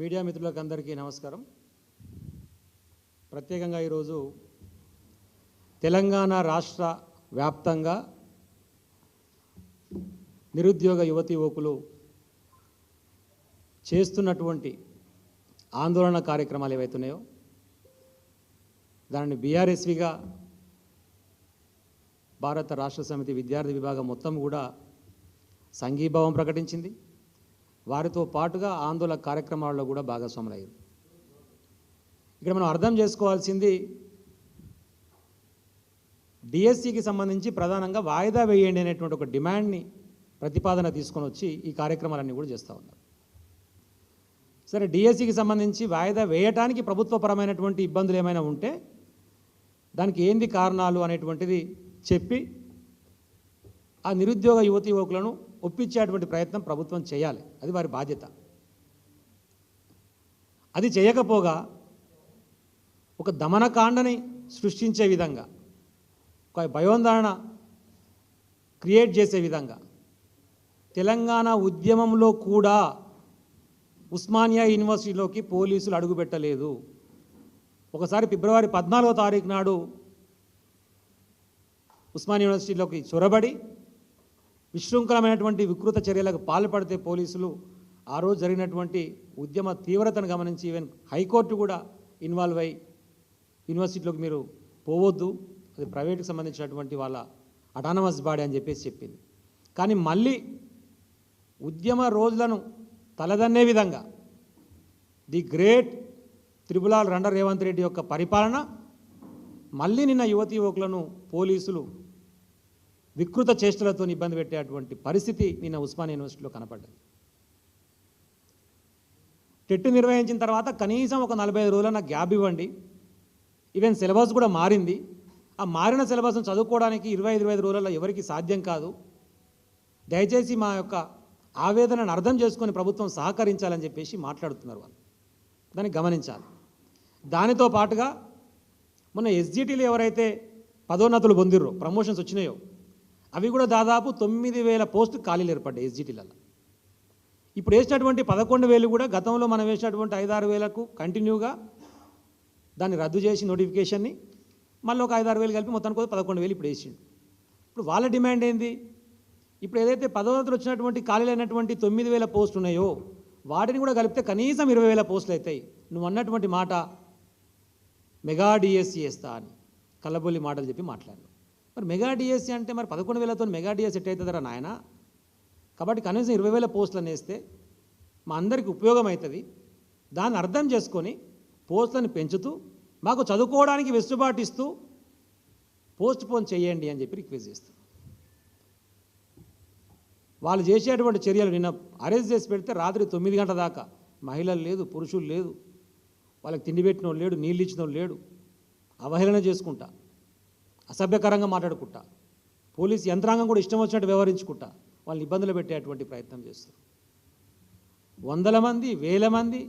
Media మిత్రులకు అందరికీ నమస్కారం. ప్రత్యేకంగా ఈరోజు తెలంగాణ రాష్ట్ర వ్యాప్తంగా నిరుద్యోగ యువతి యువకులు చేస్తున్నటువంటి ఆందోళన కార్యక్రమాలు ఏవైతున్నాయో దానిని బీఆర్ఎస్విగా భారత రాష్ట్ర సమితి విద్యార్థి విభాగం మొత్తం కూడా సంఘీభావం ప్రకటించింది. వారితో పాటుగా ఆందోళన కార్యక్రమాల్లో కూడా భాగస్వాములయ్యారు. ఇక్కడ మనం అర్థం చేసుకోవాల్సింది డిఎస్సికి సంబంధించి ప్రధానంగా వాయిదా వేయండి అనేటువంటి ఒక డిమాండ్ని ప్రతిపాదన తీసుకొని వచ్చి ఈ కార్యక్రమాలన్నీ కూడా చేస్తూ ఉన్నారు. సరే డిఎస్సికి సంబంధించి వాయిదా వేయటానికి ప్రభుత్వపరమైనటువంటి ఇబ్బందులు ఏమైనా ఉంటే దానికి ఏంది కారణాలు అనేటువంటిది చెప్పి ఆ నిరుద్యోగ యువతి యువకులను ఒప్పించేటువంటి ప్రయత్నం ప్రభుత్వం చేయాలి. అది వారి బాధ్యత. అది చేయకపోగా ఒక దమనకాండని సృష్టించే విధంగా ఒక భయోందరణ క్రియేట్ చేసే విధంగా తెలంగాణ ఉద్యమంలో కూడా ఉస్మానియా యూనివర్సిటీలోకి పోలీసులు అడుగుపెట్టలేదు ఒకసారి ఫిబ్రవరి పద్నాలుగో తారీఖు నాడు ఉస్మానియా యూనివర్సిటీలోకి చొరబడి విశృంఖలమైనటువంటి వికృత చర్యలకు పాల్పడితే పోలీసులు ఆ రోజు జరిగినటువంటి ఉద్యమ తీవ్రతను గమనించి ఈవెన్ హైకోర్టు కూడా ఇన్వాల్వ్ అయ్యి యూనివర్సిటీలోకి మీరు పోవద్దు అది ప్రైవేట్కి సంబంధించినటువంటి వాళ్ళ అటానమస్ బాడీ అని చెప్పేసి చెప్పింది. కానీ మళ్ళీ ఉద్యమ రోజులను తలదన్నే విధంగా ది గ్రేట్ త్రిపులాల్ రండ రేవంత్ రెడ్డి యొక్క పరిపాలన మళ్ళీ నిన్న యువతి యువకులను పోలీసులు వికృత చేష్టలతో ఇబ్బంది పెట్టేటువంటి పరిస్థితి నిన్న ఉస్మాన్ యూనివర్సిటీలో కనపడ్డది. టెట్ నిర్వహించిన తర్వాత కనీసం ఒక నలభై ఐదు రోజుల గ్యాప్ ఇవ్వండి. ఈవెన్ సిలబస్ కూడా మారింది. ఆ మారిన సిలబస్ను చదువుకోవడానికి ఇరవై ఇరవై ఐదు రోజులలో ఎవరికి సాధ్యం కాదు. దయచేసి మా యొక్క ఆవేదనను అర్థం చేసుకొని ప్రభుత్వం సహకరించాలని చెప్పేసి మాట్లాడుతున్నారు వాళ్ళు. దాన్ని గమనించాలి. దానితో పాటుగా మొన్న ఎస్జిటీలు ఎవరైతే పదోన్నతులు పొందిర్రో ప్రమోషన్స్ వచ్చినాయో అవి కూడా దాదాపు తొమ్మిది వేల పోస్టు ఖాళీలు ఏర్పడ్డాయి ఎస్జిటీలలో. ఇప్పుడు వేసినటువంటి పదకొండు వేలు కూడా గతంలో మనం వేసినటువంటి ఐదారు వేలకు కంటిన్యూగా దాన్ని రద్దు చేసి నోటిఫికేషన్ని మళ్ళీ ఒక ఐదారు వేలు కలిపి మొత్తానికి కూడా పదకొండు వేలు ఇప్పుడు వేసిండు. ఇప్పుడు వాళ్ళ డిమాండ్ ఏంది? ఇప్పుడు ఏదైతే పదోన్నతులు వచ్చినటువంటి ఖాళీలు అయినటువంటి తొమ్మిది వేల పోస్టులు ఉన్నాయో వాటిని కూడా కలిపితే కనీసం ఇరవై వేల పోస్టులు అవుతాయి. నువ్వు అన్నటువంటి మాట మెగా డిఎస్సి వేస్తా అని కళ్ళబొల్లి మాటలు చెప్పి మాట్లాడు మరి మెగా డిఎస్సి అంటే మరి పదకొండు వేలతో మెగా డిఎస్సి ఎట్ అవుతుందరా నాయన? కాబట్టి కనీసం ఇరవై వేల పోస్టులను వేస్తే మా అందరికి ఉపయోగం అవుతుంది. దాన్ని అర్థం చేసుకొని పోస్టులను పెంచుతూ మాకు చదువుకోవడానికి వెసులుబాటు ఇస్తూ పోస్ట్ పోన్ చేయండి అని చెప్పి రిక్వెస్ట్ చేస్తాం వాళ్ళు చేసేటువంటి చర్యలు నిన్న అరెస్ట్ చేసి పెడితే రాత్రి తొమ్మిది గంటల దాకా మహిళలు లేదు పురుషులు లేదు. వాళ్ళకి తిండి పెట్టిన లేడు నీళ్ళు ఇచ్చిన లేడు. అవహేళన చేసుకుంటా. అసభ్యకరంగా మాట్లాడుకుంటా. పోలీస్ యంత్రాంగం కూడా ఇష్టం వచ్చినట్టు వ్యవహరించుకుంటా. వాళ్ళని ఇబ్బందులు పెట్టేటువంటి ప్రయత్నం చేస్తారు. వందల మంది వేల మంది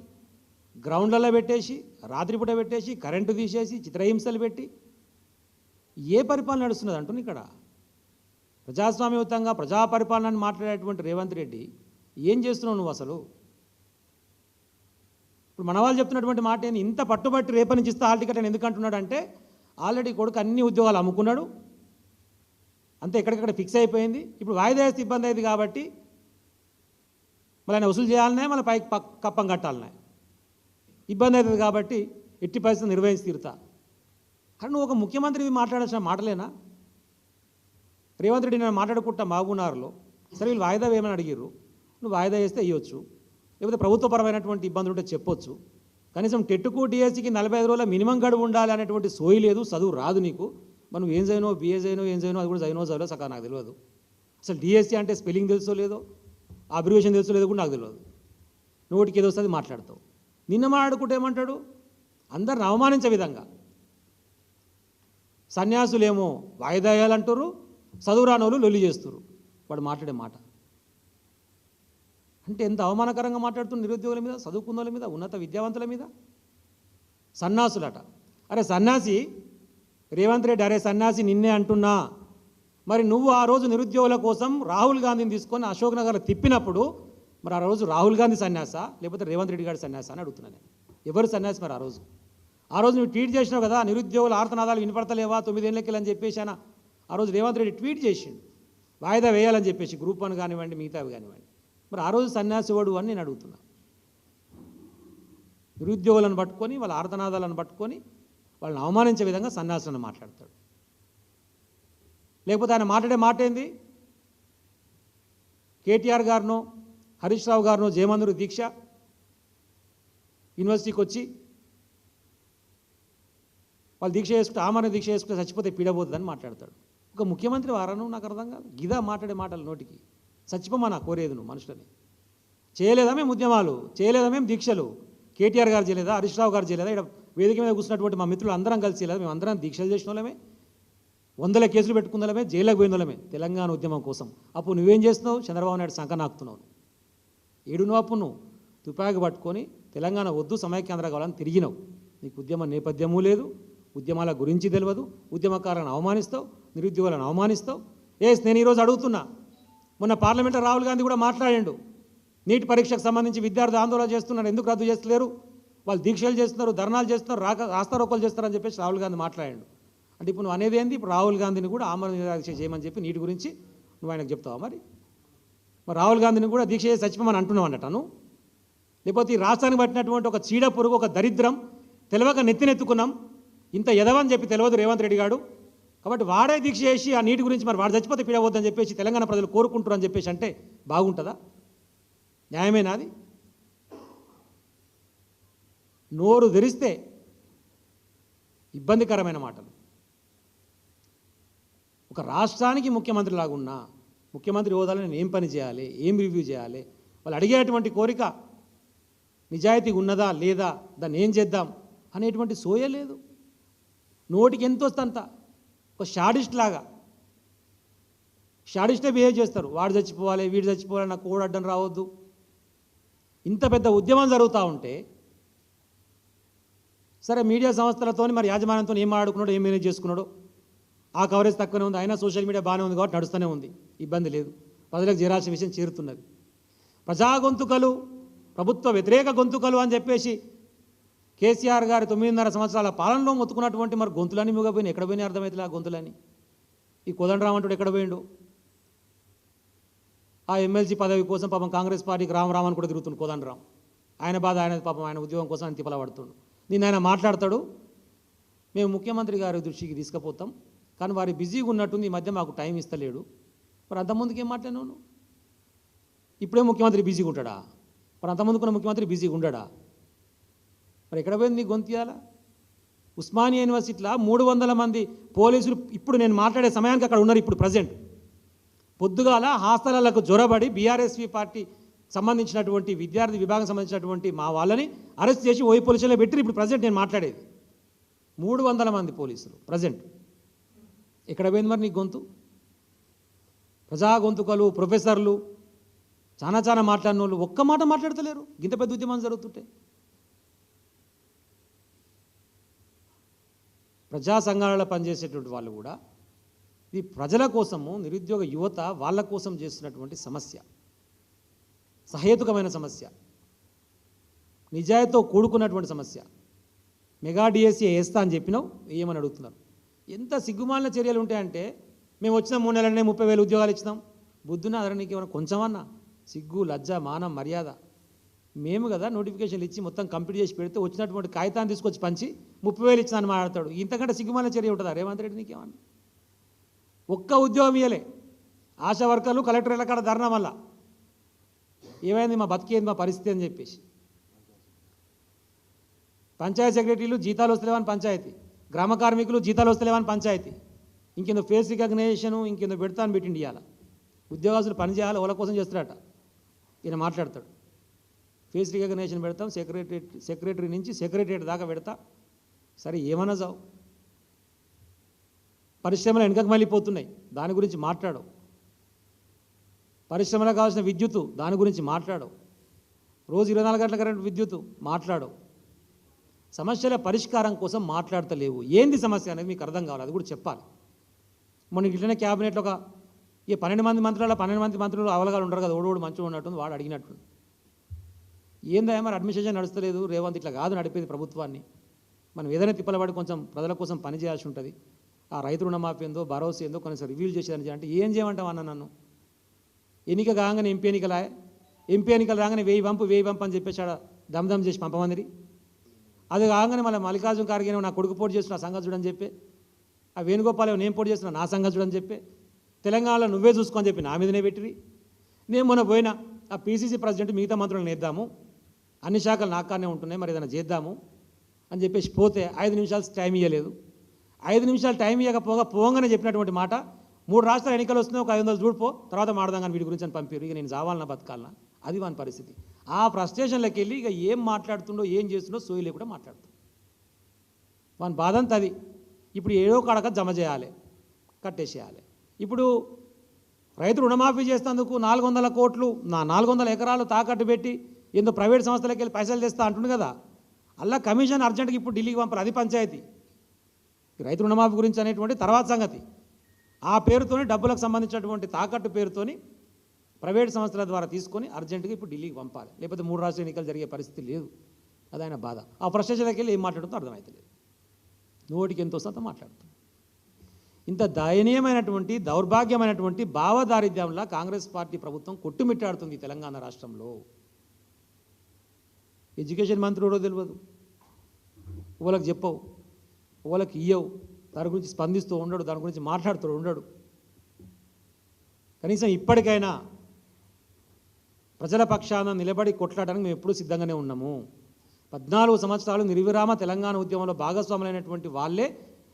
గ్రౌండ్లలో పెట్టేసి రాత్రిపూట పెట్టేసి కరెంటు తీసేసి చిత్రహింసలు పెట్టి ఏ పరిపాలన నడుస్తున్నది అంటుంది ఇక్కడ? ప్రజాస్వామ్యయుతంగా ప్రజా పరిపాలనని మాట్లాడేటువంటి రేవంత్ రెడ్డి ఏం చేస్తున్నావు నువ్వు అసలు? ఇప్పుడు మన వాళ్ళు చెప్తున్నటువంటి మాట ఏంది? ఇంత పట్టుబట్టి రేపటి నుంచి ఇస్తే హాల్ టికెట్ అని ఎందుకంటున్నాడంటే అంటే ఆల్రెడీ కొడుకు అన్ని ఉద్యోగాలు అమ్ముకున్నాడు. అంతే ఎక్కడికక్కడ ఫిక్స్ అయిపోయింది. ఇప్పుడు వాయిదా వేస్తే ఇబ్బంది అయింది కాబట్టి మళ్ళీ ఆయన వసూలు చేయాలనే మళ్ళీ పైకి పక్- కప్పం కట్టాలనే. ఇబ్బంది అవుతుంది కాబట్టి ఎట్టి పరిస్థితులు నిర్వహించి తీరుతా. కానీ నువ్వు ఒక ముఖ్యమంత్రి మాట్లాడాల్సిన మాటలేనా రేవంత్ రెడ్డి నేను మాట్లాడుకుంటా మాగున్నారులో. సరే వీళ్ళు వాయిదా వేయమని అడిగిర్రు. నువ్వు వాయిదా వేస్తే ఇవ్వచ్చు లేకపోతే ప్రభుత్వపరమైనటువంటి ఇబ్బందులు ఉంటే చెప్పొచ్చు. కనీసం టెట్టుకు డిఎస్సికి నలభై ఐదు రోజుల మినిమం గడువు ఉండాలి అనేటువంటి సోయి లేదు చదువు రాదు నీకు. మనం ఏం చదివినో బిఏ చదివినో ఏం చదివినో అది కూడా చదివినో చదివో సగా నాకు తెలియదు. అసలు డిఎస్సి అంటే స్పెల్లింగ్ తెలుసో లేదో అబ్రివేషన్ తెలుసో లేదో కూడా నాకు తెలియదు. నోటికి ఏదో వస్తుంది మాట్లాడతావు. నిన్న మాట్లాడుకుంటే ఏమంటాడు? అందరిని అవమానించే విధంగా. సన్యాసులేమో వాయిదా వేయాలంటారు చదువు రానోళ్ళు లొల్లి చేస్తారు వాడు మాట్లాడే మాట. అంటే ఎంత అవమానకరంగా మాట్లాడుతున్న నిరుద్యోగుల మీద చదువుకున్న మీద ఉన్నత విద్యావంతుల మీద? సన్నాసులట. అరే సన్నాసి రేవంత్ రెడ్డి అరే సన్నాసి నిన్నే అంటున్నా. మరి నువ్వు ఆ రోజు నిరుద్యోగుల కోసం రాహుల్ గాంధీని తీసుకొని అశోక్ నగర్ తిప్పినప్పుడు మరి ఆ రోజు రాహుల్ గాంధీ సన్యాస లేకపోతే రేవంత్ రెడ్డి గారి సన్యాస అని అడుగుతున్నాను నేను. ఎవరు సన్యాసి మరి ఆ రోజు? ఆ రోజు నువ్వు ట్వీట్ చేసినావు కదా నిరుద్యోగుల ఆర్తనాదాలు వినపడతలేవా? తొమ్మిదేళ్ళకి అని చెప్పేసానా ఆ రోజు రేవంత్ రెడ్డి ట్వీట్ చేసిండు. వాయిదా వేయాలని చెప్పేసి గ్రూప్ వన్ కానివ్వండి మిగతావి కానివ్వండి. మరి ఆ రోజు సన్యాసివాడు అని నేను అడుగుతున్నా. నిరుద్యోగులను పట్టుకొని వాళ్ళ ఆర్ధనాదాలను పట్టుకొని వాళ్ళని అవమానించే విధంగా సన్యాసులను మాట్లాడతాడు. లేకపోతే ఆయన మాట్లాడే మాట ఏంది? కేటీఆర్ గారినో హరీష్ రావు గారినో జయమందురు దీక్ష యూనివర్సిటీకి వచ్చి వాళ్ళు దీక్ష చేసుకుంటే ఆమరణ దీక్ష చేసుకుంటే చచ్చిపోతే పీడబోతుందని మాట్లాడతాడు. ఒక ముఖ్యమంత్రి వారను నాకు అర్థం కాదు. గిదా మాట్లాడే మాటలు నోటికి. చచ్చిపోమా నా కోరేది నువ్వు మనుషులని. చేయలేదా మేము ఉద్యమాలు? చేయలేదా మేము దీక్షలు? కేటీఆర్ గారు చేయలేదా? హరీష్ రావు గారు చేయలేదా? ఇక్కడ వేదిక మీద కూర్చున్నటువంటి మా మిత్రులు అందరం కలిసి చేయలేదా? మేము అందరం దీక్షలు చేసిన వాళ్ళమే. వందల కేసులు పెట్టుకుందలమే జైలకు పోయిన తెలంగాణ ఉద్యమం కోసం. అప్పుడు నువ్వేం చేస్తున్నావు? చంద్రబాబు నాయుడు సంకనాకుతున్నావు ఏడు నువ్వు అప్పుడు నువ్వు? తుపాకి పట్టుకొని తెలంగాణ వద్దు సమైక్యాంధ్ర కావాలని తిరిగినావు. నీకు ఉద్యమ నేపథ్యము లేదు. ఉద్యమాల గురించి తెలియదు ఉద్యమకారులను అవమానిస్తావు. నిరుద్యోగులను అవమానిస్తావు. ఏస్ నేను ఈరోజు అడుగుతున్నా మొన్న పార్లమెంట్లో రాహుల్ గాంధీ కూడా మాట్లాడాడు. నీట్ పరీక్షకు సంబంధించి విద్యార్థి ఆందోళన చేస్తున్నారు ఎందుకు రద్దు చేస్తలేరు? వాళ్ళు దీక్షలు చేస్తున్నారు ధర్నాలు చేస్తున్నారు రాక రాస్తారోకలు చేస్తారని చెప్పేసి రాహుల్ గాంధీ మాట్లాడాడు. అంటే ఇప్పుడు నువ్వు అనేది ఏంది? ఇప్పుడు రాహుల్ గాంధీని కూడా ఆమరణ నిరాక్ష చేయమని చెప్పి నీటి గురించి నువ్వు ఆయనకు చెప్తావా మరి? మరి రాహుల్ గాంధీని కూడా దీక్ష చేసి చచ్చిపోమని అంటున్నావు అన్నట్టు లేకపోతే ఈ రాష్ట్రానికి పట్టినటువంటి ఒక చీడ పురుగు ఒక దరిద్రం తెలవక నెత్తినెత్తుకున్నాం ఇంత ఎదవని చెప్పి తెలియదు రేవంత్ రెడ్డి గారు. కాబట్టి వాడే దీక్ష చేసి ఆ నీటి గురించి మరి వాడు చచ్చిపోతే పీడవద్దని చెప్పేసి తెలంగాణ ప్రజలు కోరుకుంటారు అని చెప్పేసి అంటే బాగుంటుందా? న్యాయమేనా అది? నోరు తెరిస్తే ఇబ్బందికరమైన మాటలు. ఒక రాష్ట్రానికి ముఖ్యమంత్రి లాగున్నా ముఖ్యమంత్రి హోదాలో నేను ఏం పని చేయాలి ఏం రివ్యూ చేయాలి వాళ్ళు అడిగేటువంటి కోరిక నిజాయితీ ఉన్నదా లేదా దాన్ని ఏం చేద్దాం అనేటువంటి సోయ లేదు. నోటికి ఎంత వస్తంత? ఒక షాడిస్ట్ లాగా. షాడిస్టే బిహేవ్ చేస్తారు. వాడు చచ్చిపోవాలి వీడు చచ్చిపోవాలి నాకు కోడ్ అడ్డం రావద్దు. ఇంత పెద్ద ఉద్యమం జరుగుతూ ఉంటే సరే మీడియా సంస్థలతో మరి యాజమాన్యంతో ఏం ఆడుకున్నాడో ఏం మేనేజ్ చేసుకున్నాడో? ఆ కవరేజ్ తక్కువనే ఉంది. అయినా సోషల్ మీడియా బాగానే ఉంది కాబట్టి నడుస్తూనే ఉంది. ఇబ్బంది లేదు. ప్రజలకు చేరాల్సిన విషయం చేరుతున్నది. ప్రజా గొంతుకలు ప్రభుత్వ వ్యతిరేక గొంతుకలు అని చెప్పేసి కేసీఆర్ గారి తొమ్మిదిన్నర సంవత్సరాల పాలనలో మొత్తుకున్నటువంటి మరి గొంతులని మిగపోయినాయి. ఎక్కడ పోయినాయి అర్థమవుతుంది ఆ గొంతులని? ఈ కోదండరామ్ అంటుడు ఎక్కడ పోయిండు? ఆ ఎమ్మెల్సీ పదవి కోసం పాపం కాంగ్రెస్ పార్టీకి రామరామ్ అని కూడా తిరుగుతుండు కోదండరామ్ ఆయన బాధ ఆయన పాపం ఆయన ఉద్యోగం కోసం ఆయన తిప్పలబడుతుండు. నిన్న ఆయన మాట్లాడతాడు. మేము ముఖ్యమంత్రి గారి దృష్టికి తీసుకుపోతాం. కానీ వారి బిజీగా ఉన్నట్టుంది ఈ మధ్య మాకు టైం ఇస్తలేడు. మరి అంతకుముందుకు ఏం మాట్లాడినాను ఇప్పుడే ముఖ్యమంత్రి బిజీగా ఉంటాడా? మరి అంతకుముందుకున్న ముఖ్యమంత్రి బిజీగా ఉండడా? మరి ఎక్కడ పోయింది నీ గొంతియాల ఉస్మానియా యూనివర్సిటీలో మూడు వందల మంది పోలీసులు ఇప్పుడు నేను మాట్లాడే సమయానికి అక్కడ ఉన్నారు ఇప్పుడు ప్రజెంట్. పొద్దుగాల హాస్టళ్ళకు జ్వరబడి బీఆర్ఎస్వి పార్టీ సంబంధించినటువంటి విద్యార్థి విభాగం సంబంధించినటువంటి మా వాళ్ళని అరెస్ట్ చేసి ఓయి పోలీసులో పెట్టి ఇప్పుడు ప్రజెంట్ నేను మాట్లాడేది. మూడు వందల మంది పోలీసులు ప్రజెంట్. ఎక్కడ పోయింది మరి నీ గొంతు? ప్రజా గొంతుకలు ప్రొఫెసర్లు చాలా చాలా మాట్లాడిన వాళ్ళు ఒక్క మాట మాట్లాడతలేరు. ఇంత పెద్ద ఉద్యమం జరుగుతుంటే. ప్రజా సంఘాలలో పనిచేసేటువంటి వాళ్ళు కూడా ఇది ప్రజల కోసము నిరుద్యోగ యువత వాళ్ళ కోసం చేస్తున్నటువంటి సమస్య. సహేతుకమైన సమస్య. నిజాయితీతో కూడుకున్నటువంటి సమస్య. మెగా డిఎస్సీ వేస్తా అని చెప్పినావు ఏమని అడుగుతున్నారు? ఎంత సిగ్గుమాలిన చర్యలు ఉంటాయంటే మేము వచ్చిన మూడు నెలలనే ముప్పై వేలు ఉద్యోగాలు ఇచ్చినాం. బుద్ధున అదర ఏమైనా కొంచెమన్నా? సిగ్గు లజ్జ మానం మర్యాద. మేము కదా నోటిఫికేషన్లు ఇచ్చి మొత్తం కంప్లీట్ చేసి పెడితే వచ్చినటువంటి కాగితాన్ని తీసుకొచ్చి పంచి ముప్పై వేలు ఇచ్చిన మాట్లాడతాడు. ఇంతకంటే సిగ్గుమాల చర్య ఉంటుందా? రేవంత్ రెడ్డి నీకేమన్నా ఒక్క ఉద్యోగం ఇయ్యలే. ఆశా వర్కర్లు కలెక్టర్ ఎలకాడ ధర్నా వల్ల ఏమైంది మా బతికేంది మా పరిస్థితి అని చెప్పేసి. పంచాయతీ సెక్రటరీలు జీతాలు వస్తలేవని పంచాయతీ. గ్రామ కార్మికులు జీతాలు వస్తలేవని పంచాయతీ. ఇంకేందో ఫేస్ రికగ్నేషను ఇంకేందో పెడతా అని పెట్టిండి ఇవాళ ఉద్యోగస్తులు పనిచేయాలి వాళ్ళ కోసం చేస్తాడట ఈయన మాట్లాడతాడు. ఫేస్ రికగ్నేషన్ పెడతాం సెక్రటరీ సెక్రటరీ నుంచి సెక్రటరీ దాకా పెడతా. సరే ఏమన్నా చావు పరిశ్రమలు వెనకకు మళ్ళీపోతున్నాయి దాని గురించి మాట్లాడవు. పరిశ్రమలకు కావాల్సిన విద్యుత్ దాని గురించి మాట్లాడవు. రోజు ఇరవై నాలుగు గంటల కరెంట్ విద్యుత్ మాట్లాడవు. సమస్యల పరిష్కారం కోసం మాట్లాడతలేవు. ఏంది సమస్య అనేది మీకు అర్థం కావాలి అది కూడా చెప్పాలి. మొన్న ఇట్లనే క్యాబినెట్లో ఒక ఈ పన్నెండు మంది మంత్రుల పన్నెండు మంది మంత్రులు అవలగాలు ఉండరు కదా ఓడోడు మంచిగా ఉన్నట్టుంది వాడు అడిగినట్టు ఏందా మరి అడ్మినిస్ట్రేషన్ నడుస్తలేదు రేవంత్ ఇట్లా కాదు నడిపేది ప్రభుత్వాన్ని. మనం ఏదైనా తిప్పలబడి కొంచెం ప్రజల కోసం పని చేయాల్సి ఉంటుంది. ఆ రైతు రుణమాఫీ ఏందో భరోసా ఏందో కొంచెం రివ్యూ చేసేదని అంటే ఏం చేయమంటాం అన్న నన్ను? ఎన్నిక కాగానే ఎంపీ ఎన్నికలా? ఎంపీ ఎన్నికలు రాగానే వేయి పంపు వేయి పంపు అని చెప్పేసి ఆడ దమ్దమ్ చేసి పంపమందిరి. అది కాగానే మళ్ళీ మల్లికార్జున ఖార్గే నా కొడుకు పోటీ చేస్తున్న నా సంగతి చూడని చెప్పి. ఆ వేణుగోపాల్ నేను పోటీ చేస్తున్నా నా సంగతి చూడని చెప్పి. తెలంగాణలో నువ్వే చూసుకొని చెప్పి నా మీదనే పెట్టిరి. నేను మొన్న పోయినా ఆ పీసీసీ ప్రెసిడెంట్ మిగతా మంత్రులను నేద్దాము. అన్ని శాఖలు నాకానే ఉంటున్నాయి మరి ఏదైనా చేద్దాము అని చెప్పేసి పోతే ఐదు నిమిషాలు టైం ఇవ్వలేదు ఐదు నిమిషాలు టైం ఇవ్వకపోగా పోగానే చెప్పినటువంటి మాట మూడు రాష్ట్రాల ఎన్నికలు వస్తున్నాయి ఒక ఐదు వందలు చూడిపో తర్వాత మాడదాం కానీ వీటి గురించి అని పంపారు. ఇక నేను చావాలన్నా బతకాలనా? అది వాని పరిస్థితి. ఆ ఫ్రస్ట్రేషన్లోకి వెళ్ళి ఇక ఏం మాట్లాడుతుండో ఏం చేస్తుండో సోయి లేకుండా మాట్లాడుతుంది వాని బాధ అంతా అది. ఇప్పుడు ఏడో కడక జమ చేయాలి కట్టేసేయాలి. ఇప్పుడు రైతు రుణమాఫీ చేసేందుకు నాలుగు వందల కోట్లు నా నాలుగు వందల ఎకరాలు తాకట్టు పెట్టి ఏందో ప్రైవేట్ సంస్థలకు వెళ్ళి పైసలు తెస్తా అంటుండు కదా. అలా కమిషన్ అర్జెంట్గా ఇప్పుడు ఢిల్లీకి పంపరు అది పంచాయతీ. రైతు రుణమాఫీ గురించి అనేటువంటి తర్వాత సంగతి. ఆ పేరుతోని డబ్బులకు సంబంధించినటువంటి తాకట్టు పేరుతోని ప్రైవేట్ సంస్థల ద్వారా తీసుకొని అర్జెంటుగా ఇప్పుడు ఢిల్లీకి పంపాలి. లేకపోతే మూడు రాష్ట్ర ఎన్నికలు జరిగే పరిస్థితి లేదు. అది ఆయన బాధ. ఆ ఫ్రస్ట్రేషన్కి వెళ్ళి ఏం మాట్లాడుతుందో అర్థమవుతలేదు నోటికి ఎంతో శాతం మాట్లాడుతుంది. ఇంత దయనీయమైనటువంటి దౌర్భాగ్యమైనటువంటి భావదారిద్ర్యంలా కాంగ్రెస్ పార్టీ ప్రభుత్వం కొట్టుమిట్టాడుతుంది ఈ తెలంగాణ రాష్ట్రంలో. ఎడ్యుకేషన్ మంత్రి ఎవరో తెలియదు వాళ్ళకి చెప్పవు. వాళ్ళకి ఇయ్యవు. దాని గురించి స్పందిస్తూ ఉండడు. దాని గురించి మాట్లాడుతూ ఉండడు. కనీసం ఇప్పటికైనా ప్రజల పక్షాన నిలబడి కొట్లాడడానికి మేము ఎప్పుడూ సిద్ధంగానే ఉన్నాము. పద్నాలుగు సంవత్సరాలు నిర్విరామ తెలంగాణ ఉద్యమంలో భాగస్వాములైనటువంటి వాళ్ళే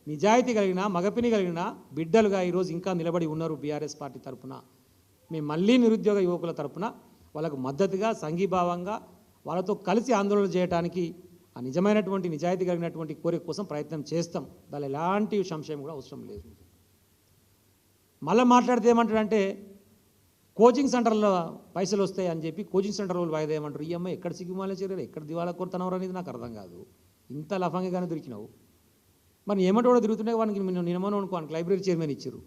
నిజాయితీ కలిగిన మగపిని కలిగిన బిడ్డలుగా ఈరోజు ఇంకా నిలబడి ఉన్నారు బీఆర్ఎస్ పార్టీ తరఫున మేము మళ్ళీ నిరుద్యోగ యువకుల తరపున వాళ్ళకు మద్దతుగా సంఘీభావంగా వాళ్ళతో కలిసి ఆందోళన చేయడానికి ఆ నిజమైనటువంటి నిజాయితీ కలిగినటువంటి కోరిక కోసం ప్రయత్నం చేస్తాం. దాని ఎలాంటి సంశయం కూడా అవసరం లేదు. మళ్ళీ మాట్లాడితే ఏమంటాడంటే కోచింగ్ సెంటర్లో పైసలు వస్తాయి అని చెప్పి కోచింగ్ సెంటర్ వాళ్ళు వాయిదా ఏమంటారు? ఈ అమ్మాయి ఎక్కడ సిగ్గుమాలే చేరారు ఎక్కడ దివాలా కొడుతున్నారు అనేది నాకు అర్థం కాదు. ఇంత లఫంగానే దొరికినావు. మరి ఏమంటే కూడా తిరుగుతుంటే వానికి నేను నినమను లైబ్రరీ చైర్మన్ ఇచ్చారు.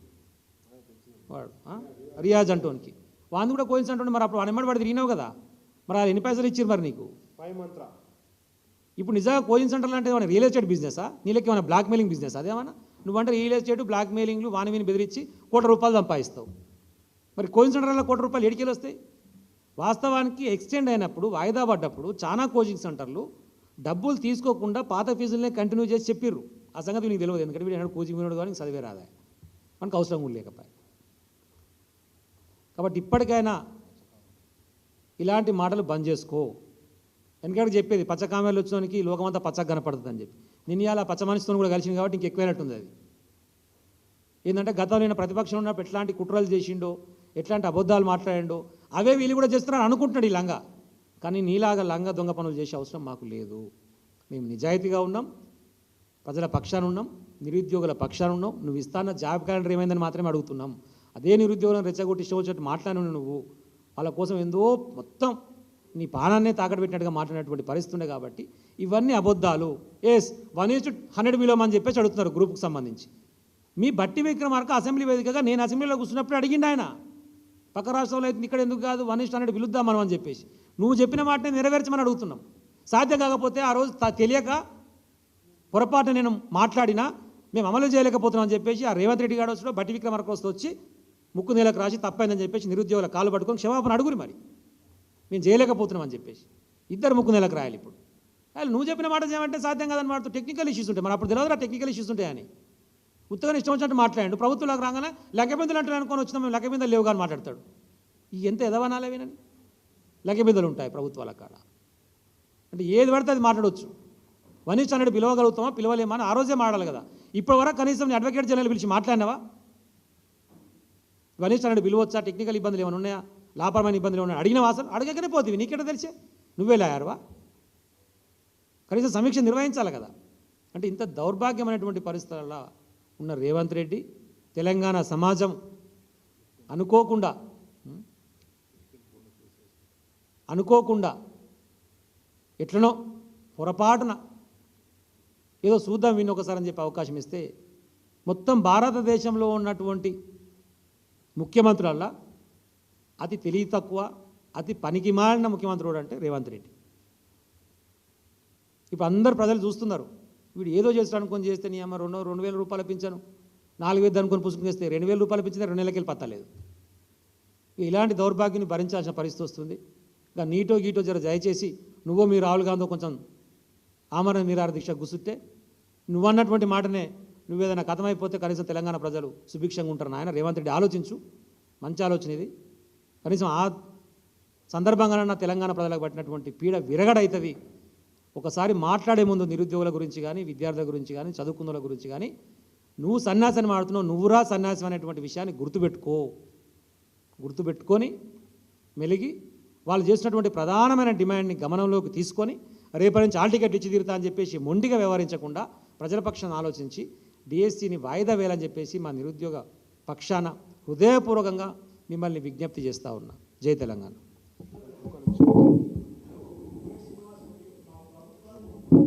వాడు రియాజ్ అంటోనికి. వాడిని కూడా కోచింగ్ సెంటర్ మరి అప్పుడు వాడు ఎమ్మడి వాడు తిరిగినావు కదా. మరి వాళ్ళు ఎన్ని పైసలు ఇచ్చారు మరి నీకు? ఫైవ్ మంత్ర. ఇప్పుడు నిజంగా కోచింగ్ సెంటర్లు అంటే ఏమైనా రియల్ ఎస్టేట్ బిజినెసా నీళ్ళకి ఏమైనా బ్లాక్ మెయిలింగ్ బిజినెస్ అదేమన్నా నువ్వంటే రియల్ ఎస్టేట్ బ్లాక్ మెయిలింగ్లు వాని వీని బెదిరించి కోటి రూపాయలు సంపాదిస్తావు. మరి కోచింగ్ సెంటర్లో కోటి రూపాయలు ఎడికెళ్ళి వస్తాయి వాస్తవానికి ఎక్స్టెండ్ అయినప్పుడు వాయిదా పడ్డప్పుడు చాలా కోచింగ్ సెంటర్లు డబ్బులు తీసుకోకుండా పాత ఫీజులనే కంటిన్యూ చేసి చెప్పిర్రు. ఆ సంగతి నీకు తెలియదు ఎందుకంటే వీడు కోచింగ్ వినోడు కానీ చదివే రాదా? మనకు అవసరం కూడా లేకపోయా. కాబట్టి ఇప్పటికైనా ఇలాంటి మాటలు బంద్ చేసుకో. ఎందుకంటే చెప్పేది పచ్చ కామెలు లోకమంతా పచ్చగా కనపడుతుంది అని చెప్పి. నిన్న ఇలా పచ్చ మనిషితో కూడా కలిసింది కాబట్టి ఇంక ఎక్కువైనట్టుంది అది. ఏంటంటే గతంలో నేను ప్రతిపక్షం ఉన్నప్పుడు ఎట్లాంటి కుట్రలు చేసిండో ఎట్లాంటి అబద్ధాలు మాట్లాడిండో అవే వీళ్ళు కూడా చేస్తున్నారని అనుకుంటున్నాడు ఈ లంగా. కానీ నీలాగా లంగా దొంగ పనులు చేసే అవసరం మాకు లేదు. మేము నిజాయితీగా ఉన్నాం ప్రజల పక్షాన ఉన్నాం నిరుద్యోగుల పక్షాన ఉన్నాం. నువ్వు ఇస్తాన్న జాబ్ క్యాలెండర్ ఏమైందని మాత్రమే అడుగుతున్నాం. అదే నిరుద్యోగులను రెచ్చగొట్టి ఇష్టం వచ్చినట్టు మాట్లాడి నువ్వు. వాళ్ళ కోసం ఎందో మొత్తం నీ ప్రాణాన్నే తాకట్టు పెట్టినట్టుగా మాట్లాడినటువంటి పరిస్థితి ఉండే కాబట్టి ఇవన్నీ అబద్ధాలు. S one is hundred below అని చెప్పేసి అడుగుతున్నారు గ్రూప్కి సంబంధించి. మీ బట్టి విక్రమార్క అసెంబ్లీ వేదికగా నేను అసెంబ్లీలో కూర్చున్నప్పుడు అడిగిండు ఆయన. పక్క రాష్ట్రంలో అయితే ఇక్కడ ఎందుకు కాదు వన్ ఇస్ట్ హండ్రెడ్ పిలుద్దాం మనం అని చెప్పేసి. నువ్వు చెప్పిన మాటని నెరవేర్చమని అడుగుతున్నాం. సాధ్యం కాకపోతే ఆ రోజు తెలియక పొరపాటు నేను మాట్లాడినా మేము అమలు చేయలేకపోతున్నాం అని చెప్పేసి ఆ రేవంత్ రెడ్డి గారు వచ్చి బట్టి విక్రమార్క వస్తూ వచ్చి ముక్కు నీళ్ళకి రాసి తప్పైందని చెప్పేసి నిరుద్యోగుల కాలు పట్టుకొని క్షమాపణ అడుగురు మరి. మేము చేయలేకపోతున్నాం అని చెప్పేసి. ఇద్దరు ముక్కు నెలకు రాయాలి ఇప్పుడు. అసలు నువ్వు చెప్పిన మాట చేయమంటే సాధ్యం కాదని మాట్లాడుతూ టెక్నికల్ ఇష్యూస్ ఉంటాయి. మరి అప్పుడు తెలియదురా టెక్నికల్ ఇష్యూస్ ఉంటాయని ఉత్తగా ఇష్టం వచ్చినట్టు మాట్లాడండి. ప్రభుత్వంలోకి రాగానే లెక్కబిందులు అంటే అనుకొని వచ్చినా మేము లెక్కబిందులు లేవు కానీ మాట్లాడతాడు. ఈ ఎంత ఎదవనాలే వినని లెక్కబిందులు ఉంటాయి ప్రభుత్వాల కాడ. అంటే ఏది పడితే అది మాట్లాడవచ్చు వనిష్ఠ అనేది పిలవగలుగుతామా పిలవలేమా అని ఆ రోజే మాట్లాడాలి కదా. ఇప్పటివరకు కనీసం నీ అడ్వకేట్ జనరల్ పిలిచి మాట్లాడినావా? వనిష్ఠ అనేది పిలువచ్చా? టెక్నికల్ ఇబ్బందులు ఏమైనా ఉన్నాయా? లాపరమైన ఇబ్బందులు ఏమైనా అడిగిన వాసన అడగకనే పోతుంది. నీకెట తెలిసే? నువ్వే లాయారువా? కనీసం సమీక్ష నిర్వహించాలి కదా. అంటే ఇంత దౌర్భాగ్యమైనటువంటి పరిస్థితులలో ఉన్న రేవంత్ రెడ్డి తెలంగాణ సమాజం అనుకోకుండా అనుకోకుండా ఎట్లనో పొరపాటున ఏదో చూద్దాం విని ఒకసారి అని చెప్పి అవకాశం ఇస్తే మొత్తం భారతదేశంలో ఉన్నటువంటి ముఖ్యమంత్రులల్లా అతి తెలివి తక్కువ అతి పనికి మారిన ముఖ్యమంత్రుడు అంటే రేవంత్ రెడ్డి. ఇప్పుడు అందరు ప్రజలు చూస్తున్నారు. వీడు ఏదో చేస్తాడు అనుకొని చేస్తే నీ అమ్మ రెండు రెండు వేల రూపాయలు పెంచాను నాలుగు వేలు అనుకుని పుస్తకం చేస్తే రెండు వేల రూపాయలు పెంచితే రెండు నెలలకి పత్తలేదు. ఇలాంటి దౌర్భాగ్యాన్ని భరించాల్సిన పరిస్థితి వస్తుంది. ఇంకా నీటో గీటో జర దయచేసి నువ్వో మీరు రాహుల్ గాంధీ కొంచెం ఆమరణ నిరాహార దీక్ష గుసుట్టే నువ్వన్నటువంటి మాటనే నువ్వేదైనా కథమైపోతే కనీసం తెలంగాణ ప్రజలు సుభిక్షంగా ఉంటారు నాయన రేవంత్ రెడ్డి ఆలోచించు. మంచి ఆలోచన ఇది. కనీసం ఆ సందర్భంగానన్నా తెలంగాణ ప్రజలకు పట్టినటువంటి పీడ విరగడవుతుంది ఒకసారి మాట్లాడే ముందు నిరుద్యోగుల గురించి కానీ విద్యార్థుల గురించి కానీ చదువుకున్న గురించి కానీ నువ్వు సన్యాసాన్ని మాడుతున్నావు నువ్వురా సన్యాసం అనేటువంటి విషయాన్ని గుర్తుపెట్టుకో. గుర్తుపెట్టుకొని మెలిగి వాళ్ళు చేసినటువంటి ప్రధానమైన డిమాండ్ని గమనంలోకి తీసుకొని రేపటి నుంచి ఆల్ టికెట్ ఇచ్చి తీరుతా అని చెప్పేసి మొండిగా వ్యవహరించకుండా ప్రజల పక్షాన్ని ఆలోచించి డిఎస్సిని వాయిదా వేయాలని చెప్పేసి మా నిరుద్యోగ పక్షాన హృదయపూర్వకంగా మిమ్మల్ని విజ్ఞప్తి చేస్తూ ఉన్నా. జై తెలంగాణ.